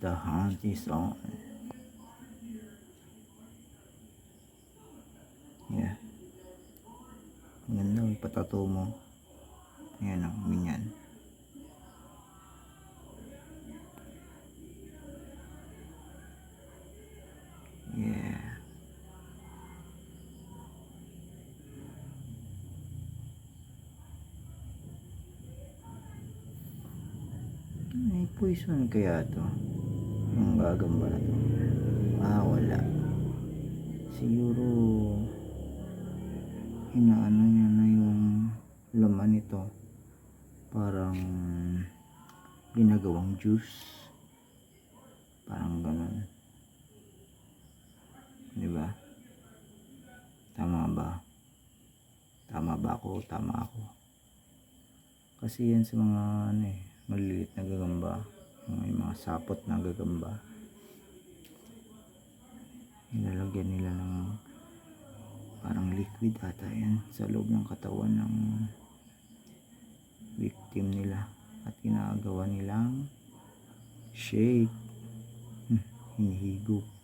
The hunt is on. Yeah. Ang ganda yung patato mo. Ayan ang ganyan. Yeah. May poison kaya to? Yung gagamba na to? Ah, wala. Siguro inaano niya na yung laman nito. Parang ginagawang juice. Parang ganun. Di ba? Tama ba? Tama ba ako? Tama ako. Kasi yan sa mga ano eh, maliliit na gagamba. May mga sapot na gagamba. Nilalagyan nila ng parang liquid ata yan sa loob ng katawan ng victim nila. At ginagawa nilang shake. Hmm, hinihigo. di ba